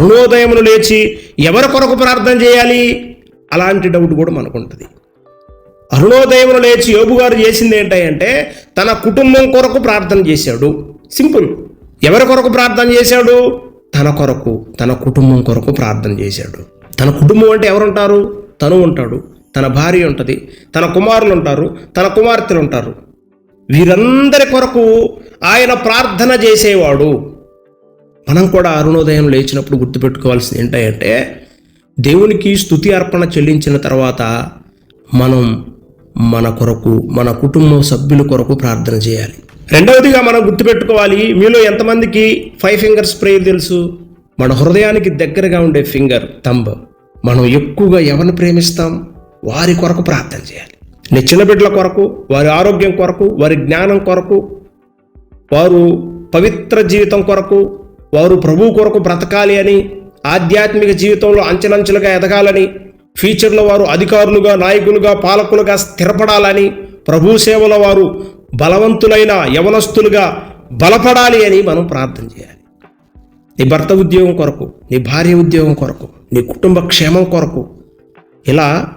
అరుణోదయమును లేచి ఎవరి కొరకు ప్రార్థన చేయాలి? అలాంటి డౌట్ కూడా మనకు ఉంటుంది అరుణోదయమును లేచి యోబు గారు చేసింది ఏంటంటే తన కుటుంబం కొరకు ప్రార్థన చేశాడు. సింపుల్. ఎవరి కొరకు ప్రార్థన చేశాడు? తన కొరకు తన కుటుంబం కొరకు ప్రార్థన చేశాడు. తన కుటుంబం అంటే ఎవరుంటారు? తను ఉంటాడు. తన భార్య ఉంటుంది తన కుమారులు ఉంటారు తన కుమార్తెలు ఉంటారు. వీరందరి కొరకు ఆయన ప్రార్థన చేసేవాడు. మనం కూడా అరుణోదయం లేచినప్పుడు గుర్తుపెట్టుకోవాల్సింది ఏంటంటే దేవునికి స్తుతి అర్పణ చెల్లించిన తర్వాత మనం మన కొరకు మన కుటుంబ సభ్యుల కొరకు ప్రార్థన చేయాలి. రెండవదిగా మనం గుర్తుపెట్టుకోవాలి మీలో ఎంతమందికి ఫైవ్ ఫింగర్స్ ప్రేయర్ తెలుసు? మన హృదయానికి దగ్గరగా ఉండే ఫింగర్ తంబ్. మనం ఎక్కువగా ఎవరిని ప్రేమిస్తాం? వారి కొరకు ప్రార్థన చేయాలి. నీ చిన్న బిడ్డల కొరకు వారి ఆరోగ్యం కొరకు వారి జ్ఞానం కొరకు వారు పవిత్ర జీవితం కొరకు వారు ప్రభు కొరకు బ్రతకాలి అని ఆధ్యాత్మిక జీవితంలో అంచెలంచెలుగా ఎదగాలని ఫ్యూచర్లో వారు అధికారులుగా నాయకులుగా పాలకులుగా స్థిరపడాలని ప్రభు సేవలో వారు బలవంతులైన యవనస్తులుగా బలపడాలి అని మనం ప్రార్థన చేయాలి. నీ భర్త ఉద్యోగం కొరకు నీ భార్య ఉద్యోగం కొరకు నీ కుటుంబ క్షేమం కొరకు ఇలా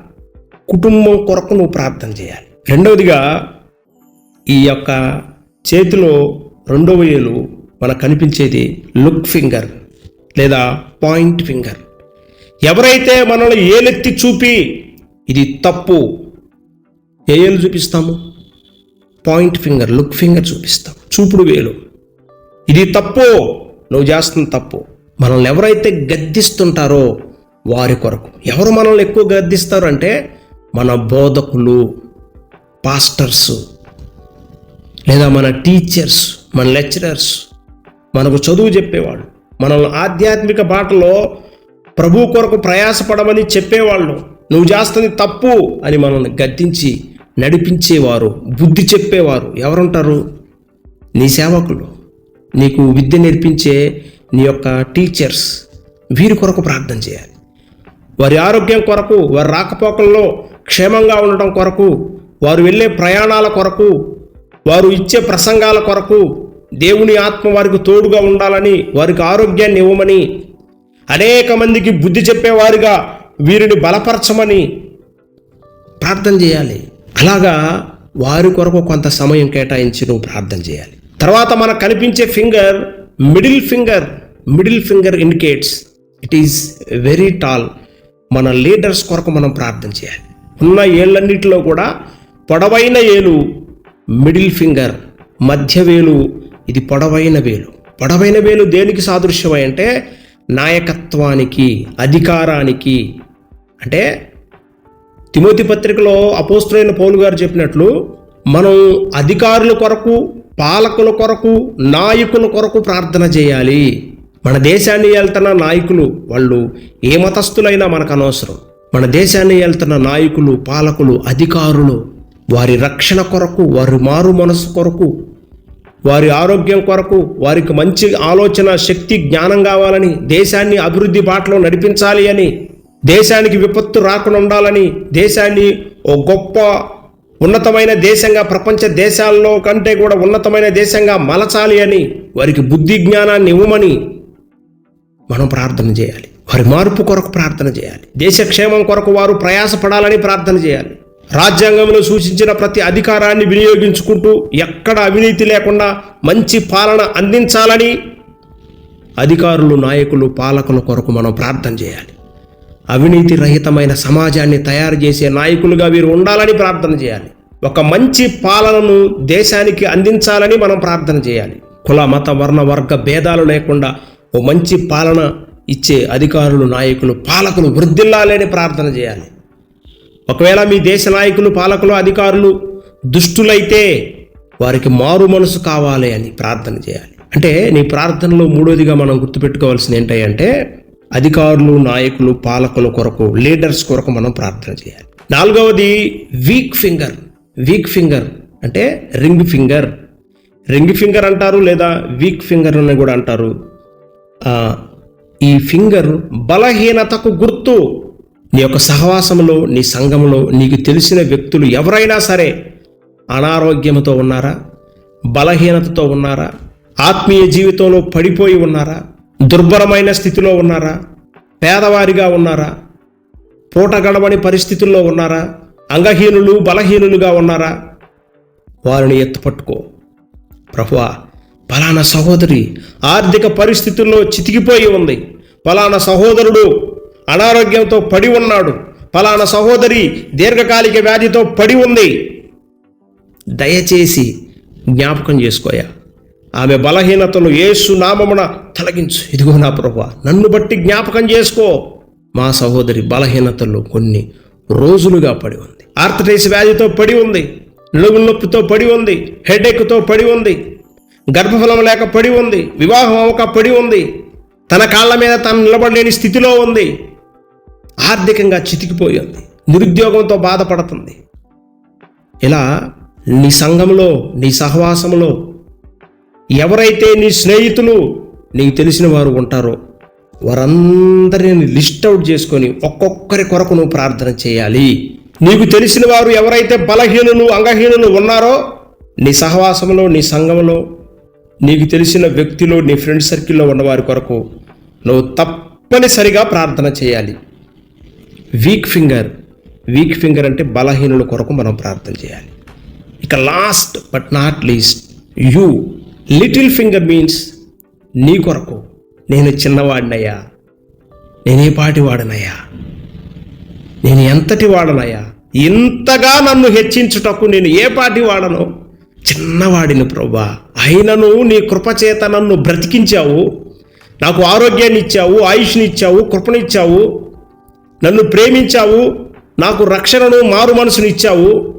కుటుంబం కొరకు నువ్వు ప్రార్థన చేయాలి. రెండవదిగా ఈ యొక్క చేతిలో రెండవ ఏలు మనకు కనిపించేది లుక్ ఫింగర్ లేదా పాయింట్ ఫింగర్ ఎవరైతే మనల్ని ఏలెత్తి చూపి ఇది తప్పు ఏ ఏలు చూపిస్తాము? పాయింట్ ఫింగర్ లుక్ ఫింగర్ చూపిస్తాం. చూపుడు వేలు. ఇది తప్పు నువ్వు చేస్తున్న తప్పు. మనల్ని ఎవరైతే గద్దిస్తుంటారో వారి కొరకు. ఎవరు మనల్ని ఎక్కువ గద్దిస్తారు అంటే మన బోధకులు పాస్టర్స్ లేదా మన టీచర్స్ మన లెక్చరర్స్ మనకు చదువు చెప్పేవాడు మనల్ని ఆధ్యాత్మిక బాటలో ప్రభు కొరకు ప్రయాసపడమని చెప్పేవాళ్ళు. నువ్వు చేస్తుంది తప్పు అని మనల్ని గద్దించి నడిపించేవారు బుద్ధి చెప్పేవారు. ఎవరుంటారు? నీ సేవకులు. నీకు విద్య నేర్పించే నీ యొక్క టీచర్స్. వీరి కొరకు ప్రార్థన చేయాలి. వారి ఆరోగ్యం కొరకు వారి రాకపోకల్లో క్షేమంగా ఉండటం కొరకు వారు వెళ్ళే ప్రయాణాల కొరకు వారు ఇచ్చే ప్రసంగాల కొరకు దేవుని ఆత్మ వారికి తోడుగా ఉండాలని వారికి ఆరోగ్యాన్ని ఇవ్వమని అనేక మందికి బుద్ధి చెప్పేవారుగా వీరిని బలపరచమని ప్రార్థన చేయాలి. అలాగా వారి కొరకు కొంత సమయం కేటాయించి నువ్వు ప్రార్థన చేయాలి. తర్వాత మనకు కనిపించే finger middle finger middle finger indicates. It is very tall. మన లీడర్స్ కొరకు మనం ప్రార్థన చేయాలి. ఉన్న ఏళ్ళన్నిటిలో కూడా పొడవైన ఏలు మిడిల్ ఫింగర్ మధ్య వేలు ఇది పొడవైన వేలు. పొడవైన వేలు దేనికి సాదృశ్యమై అంటే నాయకత్వానికి అధికారానికి. అంటే తిమోతి పత్రికలో అపోస్తులైన పౌలు గారు చెప్పినట్లు మనం అధికారుల కొరకు పాలకుల కొరకు నాయకుల కొరకు ప్రార్థన చేయాలి. మన దేశాన్ని వెళ్తున్న నాయకులు వాళ్ళు ఏ మతస్థులైనా మనకు అనవసరం. మన దేశాన్ని వెళ్తున్న నాయకులు పాలకులు అధికారులు వారి రక్షణ కొరకు వారి మారు మనసు కొరకు వారి ఆరోగ్యం కొరకు వారికి మంచి ఆలోచన శక్తి జ్ఞానం కావాలని దేశాన్ని అభివృద్ధి బాటలో నడిపించాలి అని దేశానికి విపత్తు రాకుండా ఉండాలని దేశాన్ని ఓ గొప్ప ఉన్నతమైన దేశంగా ప్రపంచ దేశాల్లో కంటే కూడా ఉన్నతమైన దేశంగా మలచాలి అని వారికి బుద్ధి జ్ఞానాన్ని ఇవ్వమని మనం ప్రార్థన చేయాలి. వారి మార్పు కొరకు ప్రార్థన చేయాలి. దేశ క్షేమం కొరకు వారు ప్రయాసపడాలని ప్రార్థన చేయాలి. రాజ్యాంగంలో సూచించిన ప్రతి అధికారాన్ని వినియోగించుకుంటూ ఎక్కడ అవినీతి లేకుండా మంచి పాలన అందించాలని అధికారులు నాయకులు పాలకుల కొరకు మనం ప్రార్థన చేయాలి. అవినీతి రహితమైన సమాజాన్ని తయారు చేసే నాయకులుగా వీరు ఉండాలని ప్రార్థన చేయాలి. ఒక మంచి పాలనను దేశానికి అందించాలని మనం ప్రార్థన చేయాలి. కుల మత వర్ణ వర్గ భేదాలు లేకుండా ఓ మంచి పాలన ఇచ్చే అధికారులు నాయకులు పాలకులు వృద్ధిల్లాలని ప్రార్థన చేయాలి. ఒకవేళ మీ దేశ నాయకులు పాలకులు అధికారులు దుష్టులైతే వారికి మారు మనసు కావాలి అని ప్రార్థన చేయాలి. అంటే నీ ప్రార్థనలో మూడోదిగా మనం గుర్తుపెట్టుకోవాల్సింది ఏంటంటే అధికారులు నాయకులు పాలకుల కొరకు లీడర్స్ కొరకు మనం ప్రార్థన చేయాలి. నాలుగవది వీక్ ఫింగర్ వీక్ ఫింగర్ అంటే రింగ్ ఫింగర్ రింగ్ ఫింగర్ అంటారు లేదా వీక్ ఫింగర్ అని కూడా అంటారు. ఈ ఫింగర్ బలహీనతకు గుర్తు నీ యొక్క సహవాసంలో నీ సంఘంలో నీకు తెలిసిన వ్యక్తులు ఎవరైనా సరే అనారోగ్యంతో ఉన్నారా? బలహీనతతో ఉన్నారా? ఆత్మీయ జీవితంలో పడిపోయి ఉన్నారా? దుర్భరమైన స్థితిలో ఉన్నారా? పేదవారిగా ఉన్నారా? పూట గడవని పరిస్థితుల్లో ఉన్నారా? అంగహీనులు బలహీనులుగా ఉన్నారా? వారిని ఎత్తుపట్టుకో. ప్రభువా పలానా సహోదరి ఆర్థిక పరిస్థితుల్లో చితికిపోయి ఉంది. పలానా సహోదరుడు అనారోగ్యంతో పడి ఉన్నాడు. పలానా సహోదరి దీర్ఘకాలిక వ్యాధితో పడి ఉంది. దయచేసి జ్ఞాపకం చేసుకోయా. ఆమె బలహీనతను ఏసు నామమున తొలగించు. ఇదిగో నా ప్రభా నన్ను బట్టి జ్ఞాపకం చేసుకో. మా సహోదరి బలహీనతలు కొన్ని రోజులుగా పడి ఉంది. ఆర్థరైటిస్ వ్యాధితో పడి ఉంది. నడుముల నొప్పితో పడి ఉంది. హెడేక్తో పడి ఉంది. గర్భఫలం లేక పడి ఉంది. వివాహం అవక పడి ఉంది. తన కాళ్ళ మీద తను నిలబడలేని స్థితిలో ఉంది. ఆర్థికంగా చితికిపోయింది. నిరుద్యోగంతో బాధపడుతుంది. ఇలా నీ సంఘంలో నీ సహవాసంలో ఎవరైతే నీ స్నేహితులు నీకు తెలిసిన వారు ఉంటారో వారందరిని లిస్ట్ అవుట్ చేసుకొని ఒక్కొక్కరి కొరకు నువ్వు ప్రార్థన చేయాలి. నీకు తెలిసిన వారు ఎవరైతే బలహీనులు అంగహీనులు ఉన్నారో నీ సహవాసంలో నీ సంఘంలో నీకు తెలిసిన వ్యక్తిలో నీ ఫ్రెండ్ సర్కిల్లో ఉన్నవారి కొరకు నువ్వు తప్పనిసరిగా ప్రార్థన చేయాలి. వీక్ ఫింగర్ వీక్ ఫింగర్ అంటే బలహీనుల కొరకు మనం ప్రార్థన చేయాలి. ఇక last but not least you little finger means నీ కొరకు నేను చిన్నవాడినయ్యా నేనే పాటి వాడనయ్యా నేను ఎంతటి వాడనయ్యా ఇంతగా నన్ను హెచ్చించుటకు నేను ఏ పాటి వాడను చిన్నవాడిని ప్రభా అయినను నీ కృపచేత నన్ను బ్రతికించావు నాకు ఆరోగ్యాన్ని ఇచ్చావు ఆయుష్ని ఇచ్చావు కృపనిచ్చావు నన్ను ప్రేమించావు నాకు రక్షణను మారు మనసుని ఇచ్చావు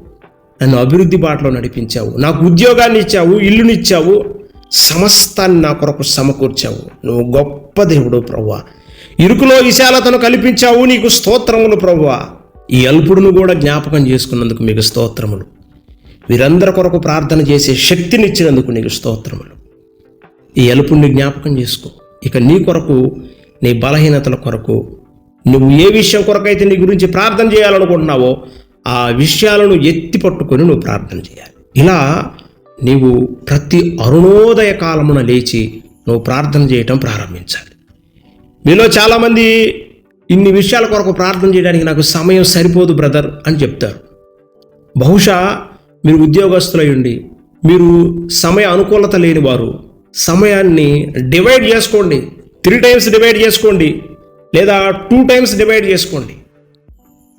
నన్ను అభివృద్ధి బాటలో నడిపించావు నాకు ఉద్యోగాన్ని ఇచ్చావు ఇల్లునిచ్చావు సమస్తాన్ని నా కొరకు సమకూర్చావు. నువ్వు గొప్ప దేవుడు ప్రవ్వా. ఇరుకులో విశాలతను కల్పించావు నీకు స్తోత్రములు ప్రవ్వా. ఈ అల్పుడును కూడా జ్ఞాపకం చేసుకున్నందుకు మీకు స్తోత్రములు. వీరందరి కొరకు ప్రార్థన చేసే శక్తినిచ్చినందుకు నీకు స్తోత్రములు. ఈ అల్పుడిని జ్ఞాపకం చేసుకో. ఇక నీ కొరకు నీ బలహీనతల కొరకు నువ్వు ఏ విషయం కొరకైతే నీ గురించి ప్రార్థన చేయాలనుకుంటున్నావో ఆ విషయాలను ఎత్తి పట్టుకొని నువ్వు ప్రార్థన చేయాలి. ఇలా నీవు ప్రతి అరుణోదయ కాలమున లేచి నువ్వు ప్రార్థన చేయటం ప్రారంభించాలి. మీలో చాలామంది ఇన్ని విషయాల కొరకు ప్రార్థన చేయడానికి నాకు సమయం సరిపోదు బ్రదర్ అని చెప్తారు. బహుశా మీరు ఉద్యోగస్తులయ్యండి మీరు సమయ అనుకూలత లేని వారు సమయాన్ని డివైడ్ చేసుకోండి. త్రీ టైమ్స్ డివైడ్ చేసుకోండి. లేదా టూ టైమ్స్ డివైడ్ చేసుకోండి.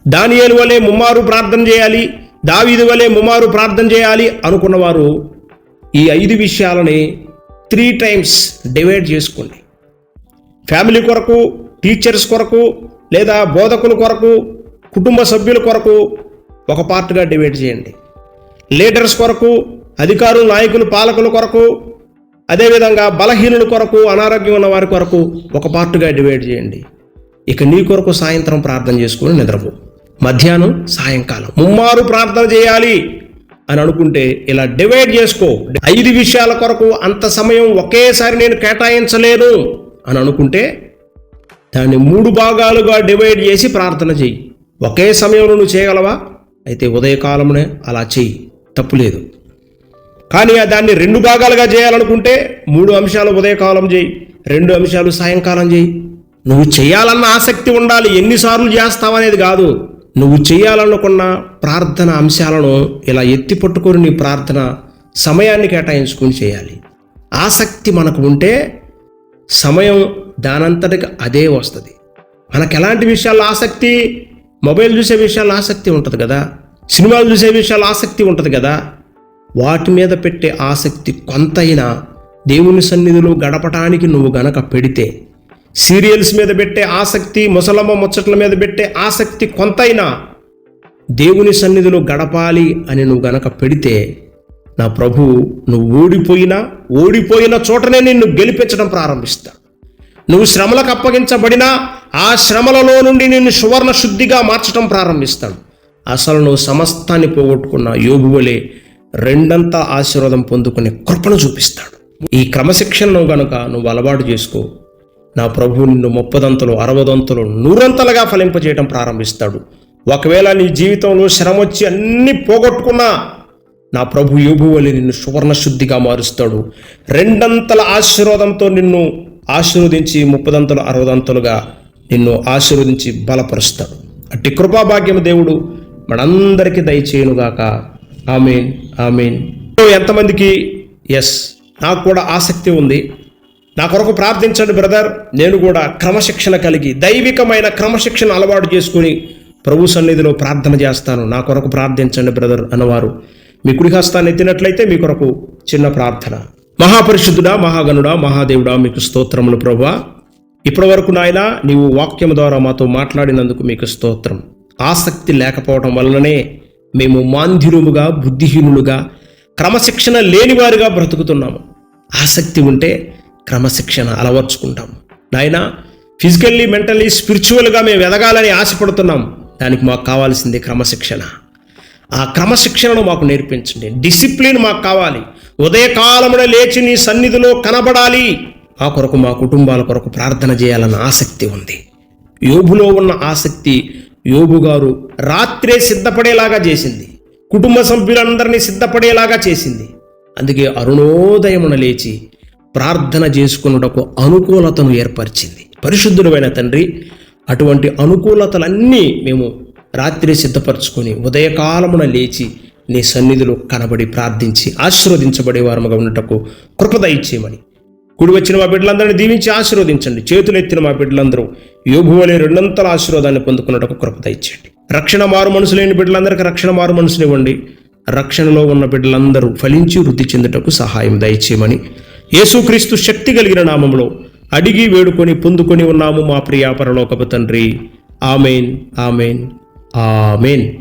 దానియేలు వలె ముమ్మారు ప్రార్థన చేయాలి దావీదు వలె ముమ్మారు ప్రార్థన చేయాలి అనుకున్నవారు ఈ ఐదు విషయాలని త్రీ టైమ్స్ డివైడ్ చేసుకోండి. ఫ్యామిలీ కొరకు టీచర్స్ కొరకు లేదా బోధకుల కొరకు కుటుంబ సభ్యుల కొరకు ఒక పార్ట్గా డివైడ్ చేయండి. లీడర్స్ కొరకు అధికారులు నాయకులు పాలకుల కొరకు అదేవిధంగా బలహీనుల కొరకు అనారోగ్యం ఉన్న వారి కొరకు ఒక పార్ట్గా డివైడ్ చేయండి. ఇక నీ కొరకు సాయంత్రం ప్రార్థన చేసుకుని నిద్రపో. మధ్యాహ్నం సాయంకాలం. ముమ్మారు ప్రార్థన చేయాలి అని అనుకుంటే ఇలా డివైడ్ చేసుకో. ఐదు విషయాల కొరకు అంత సమయం ఒకేసారి నేను కేటాయించలేను అని అనుకుంటే దాన్ని మూడు భాగాలుగా డివైడ్ చేసి ప్రార్థన చెయ్యి. ఒకే సమయంలో నువ్వు చేయగలవా? అయితే ఉదయకాలమునే అలా చెయ్యి. తప్పులేదు కానీ దాన్ని రెండు భాగాలుగా చేయాలనుకుంటే మూడు అంశాలు ఉదయకాలం చేయి రెండు అంశాలు సాయంకాలం చేయి. నువ్వు చేయాలన్న ఆసక్తి ఉండాలి ఎన్నిసార్లు చేస్తావనేది కాదు. నువ్వు చేయాలనుకున్న ప్రార్థన అంశాలను ఇలా ఎత్తి పట్టుకొని నీ ప్రార్థన సమయాన్ని కేటాయించుకొని చేయాలి. ఆసక్తి మనకు ఉంటే సమయం దానంతటికి అదే వస్తుంది. మనకు ఎలాంటి విషయాల్లో ఆసక్తి? మొబైల్ చూసే విషయాల్లో ఆసక్తి ఉంటుంది కదా. సినిమాలు చూసే విషయాల్లో ఆసక్తి ఉంటుంది కదా. వాటి మీద పెట్టే ఆసక్తి కొంతైనా దేవుని సన్నిధిలో గడపటానికి నువ్వు గనక పెడితే సీరియల్స్ మీద పెట్టే ఆసక్తి ముసలమ్మ ముచ్చట్ల మీద పెట్టే ఆసక్తి కొంతైనా దేవుని సన్నిధిలో గడపాలి అని నువ్వు గనక పెడితే నా ప్రభు నువ్వు ఓడిపోయినా ఓడిపోయిన చోటనే నిన్ను గెలిపించడం ప్రారంభిస్తా. నువ్వు శ్రమలకు అప్పగించబడినా ఆ శ్రమలలో నుండి నిన్ను సువర్ణ శుద్ధిగా మార్చడం ప్రారంభిస్తాడు. అసలు నువ్వు సమస్తాన్ని పోగొట్టుకున్న యోగు వలె రెండంతా ఆశీర్వాదం పొందుకునే కృపను చూపిస్తాడు. ఈ క్రమశిక్షణను గనుక నువ్వు అలవాటు చేసుకో నా ప్రభు నిన్ను ముప్పదంతలు అరవదంతలు నూరంతలుగా ఫలింపజేయడం ప్రారంభిస్తాడు. ఒకవేళ నీ జీవితంలో శ్రమ వచ్చి అన్ని పోగొట్టుకున్నా నా ప్రభు యోగు నిన్ను సువర్ణ శుద్ధిగా మారుస్తాడు. రెండంతల ఆశీర్వాదంతో నిన్ను ఆశీర్వదించి ముప్పదంతలు అరవదంతలుగా నిన్ను ఆశీర్వదించి బలపరుస్తాడు. అట్టి కృపాభాగ్యం దేవుడు మనందరికీ దయచేయునుగాక. Amen amen. ఎంతమందికి? ఎస్. నాకు కూడా ఆసక్తి ఉంది. నా కొరకు ప్రార్థించండి బ్రదర్. నేను కూడా క్రమశిక్షణ కలిగి దైవికమైన క్రమశిక్షణ అలవాటు చేసుకుని ప్రభు సన్నిధిలో ప్రార్థన చేస్తాను. నా కొరకు ప్రార్థించండి బ్రదర్ అన్నవారు. మీ కుడి హస్తాన్ని ఎత్తినట్లయితే మీ కొరకు చిన్న ప్రార్థన. మహాపరిశుద్ధుడా మహాగణుడా మహాదేవుడా మీకు స్తోత్రములు ప్రభా ఇప్పటి వరకు నాయన నీవు వాక్యం ద్వారా మాతో మాట్లాడినందుకు మీకు స్తోత్రం. ఆసక్తి లేకపోవడం వలననే మేము మాంధిరుముగా బుద్ధిహీనులుగా క్రమశిక్షణ లేనివారుగా బ్రతుకుతున్నాము. ఆసక్తి ఉంటే క్రమశిక్షణ అలవర్చుకుంటాం. నాయన ఫిజికల్లీ మెంటల్లీ స్పిరిచువల్గా మేము ఎదగాలని ఆశపడుతున్నాం. దానికి మాకు కావాల్సింది క్రమశిక్షణ. ఆ క్రమశిక్షణను మాకు నేర్పించండి. డిసిప్లిన్ మాకు కావాలి. ఉదయకాలమున లేచి నీ సన్నిధిలో కనబడాలి. ఆ కొరకు మా కుటుంబాల కొరకు ప్రార్థన చేయాలన్న ఆసక్తి ఉంది. యోబులో ఉన్న ఆసక్తి యోబు గారు రాత్రే సిద్ధపడేలాగా చేసింది. కుటుంబ సభ్యులందరినీ సిద్ధపడేలాగా చేసింది. అందుకే అరుణోదయమున లేచి ప్రార్థన చేసుకున్నటకు అనుకూలతను ఏర్పరిచింది. పరిశుద్ధుడమైన తండ్రి అటువంటి అనుకూలతలన్నీ మేము రాత్రి సిద్ధపరచుకొని ఉదయకాలమున లేచి నీ సన్నిధిలో కనబడి ప్రార్థించి ఆశీర్వదించబడే వారముగా ఉన్నటకు కృపద ఇచ్చేయమని కుడి వచ్చిన మా బిడ్డలందరినీ దీవించి ఆశీర్వదించండి. చేతులెత్తిన మా బిడ్డలందరూ యోభువలే రెండంతల ఆశీర్వాదాన్ని పొందుకున్నటకు కృపద ఇచ్చేయండి రక్షణ మారు మనసు లేని బిడ్డలందరికీ రక్షణ మారు మనసునివ్వండి. రక్షణలో ఉన్న బిడ్డలందరూ ఫలించి వృద్ధి చెందుటకు సహాయం దయచేయమని యేసుక్రీస్తు శక్తి కలిగిన నామంలో అడిగి వేడుకొని పొందుకొని ఉన్నాము మా ప్రియాపరలోకపు తండ్రి. Amen amen amen.